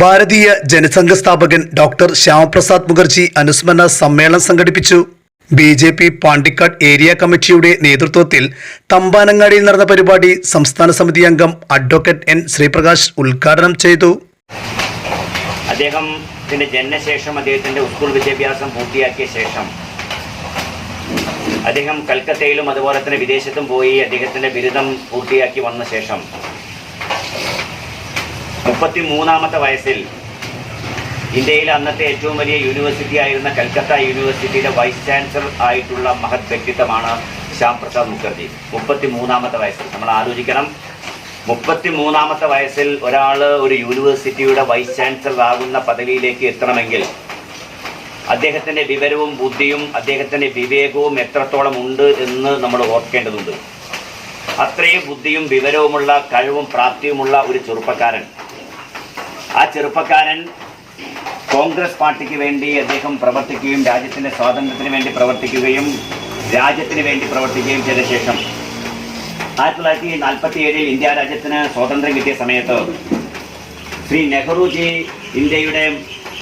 ഭാരതീയ ജനസംഘ സ്ഥാപകൻ ഡോക്ടർ ശ്യാമപ്രസാദ് മുഖർജി അനുസ്മരണ സമ്മേളനം സംഘടിപ്പിച്ചു. B J P Pandikkad area കമ്മിറ്റിയുടെ നേതൃത്വത്തിൽ തമ്പാനങ്ങാടിയിൽ നടന്ന പരിപാടി സംസ്ഥാന സമിതി അംഗം അഡ്വക്കേറ്റ് എൻ ശ്രീപ്രകാശ് ഉദ്ഘാടനം ചെയ്തു. അദ്ദേഹത്തിന്റെ ജനനശേഷം അദ്ദേഹത്തിന്റെ സ്കൂൾ വിദ്യാഭ്യാസം പൂർത്തിയാക്കിയ ശേഷം അദ്ദേഹം കൽക്കത്തയിലും അതുപോലെ തന്നെ വിദേശത്തും പോയി അദ്ദേഹത്തിന്റെ ബിരുദം പൂർത്തിയാക്കി വന്ന ശേഷം മുപ്പത്തി മൂന്നാമത്തെ വയസ്സിൽ ഇന്ത്യയിലെ അന്നത്തെ ഏറ്റവും വലിയ യൂണിവേഴ്സിറ്റി ആയിരുന്ന കൽക്കത്ത യൂണിവേഴ്സിറ്റിയുടെ വൈസ് ചാൻസലർ ആയിട്ടുള്ള മഹത് വ്യക്തിത്വമാണ് ശ്യാം പ്രസാദ് മുഖർജി. മുപ്പത്തി മൂന്നാമത്തെ വയസ്സിൽ. നമ്മൾ ആലോചിക്കണം. മുപ്പത്തി മൂന്നാമത്തെ വയസ്സിൽ ഒരാൾ ഒരു യൂണിവേഴ്സിറ്റിയുടെ വൈസ് ചാൻസലർ ആകുന്ന പദവിയിലേക്ക് എത്തണമെങ്കിൽ അദ്ദേഹത്തിന്റെ വിവരവും ബുദ്ധിയും അദ്ദേഹത്തിന്റെ വിവേകവും എത്രത്തോളം ഉണ്ട് എന്ന് നമ്മൾ ഓർക്കേണ്ടതുണ്ട്. അത്രയും ബുദ്ധിയും വിവരവുമുള്ള കഴിവും പ്രാപ്തിയുമുള്ള ഒരു ചെറുപ്പക്കാരൻ ആ ചെറുപ്പക്കാരൻ കോൺഗ്രസ് പാർട്ടിക്ക് വേണ്ടി അദ്ദേഹം പ്രവർത്തിക്കുകയും രാജ്യത്തിന്റെ സ്വാതന്ത്ര്യത്തിന് വേണ്ടി പ്രവർത്തിക്കുകയും രാജ്യത്തിന് വേണ്ടി പ്രവർത്തിക്കുകയും ചെയ്ത ശേഷം ആയിരത്തി തൊള്ളായിരത്തി നാൽപ്പത്തി ഏഴിൽ ഇന്ത്യ രാജ്യത്തിന് സ്വാതന്ത്ര്യം കിട്ടിയ സമയത്ത് ശ്രീ നെഹ്റുജി ഇന്ത്യയുടെ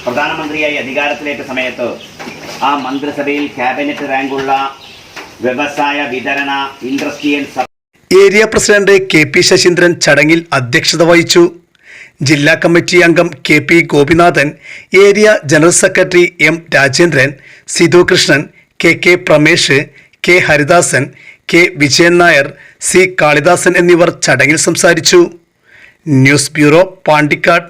പ്രധാനമന്ത്രിയായി അധികാരത്തിലേറ്റ സമയത്ത് ആ മന്ത്രിസഭയിൽ ക്യാബിനറ്റ് റാങ്കുള്ള വ്യവസായ വിതരണ industrial area president K P Sasindran ചടങ്ങിൽ അധ്യക്ഷത വഹിച്ചു. ജില്ലാ കമ്മിറ്റി അംഗം K P Gopinathan area general secretary M Rajendran Sidhu Krishnan K K Pramesh K Haridasan K Vijayan Nair C Kalidasan എന്നിവർ ചടങ്ങിൽ സംസാരിച്ചു. News bureau Pandikkad.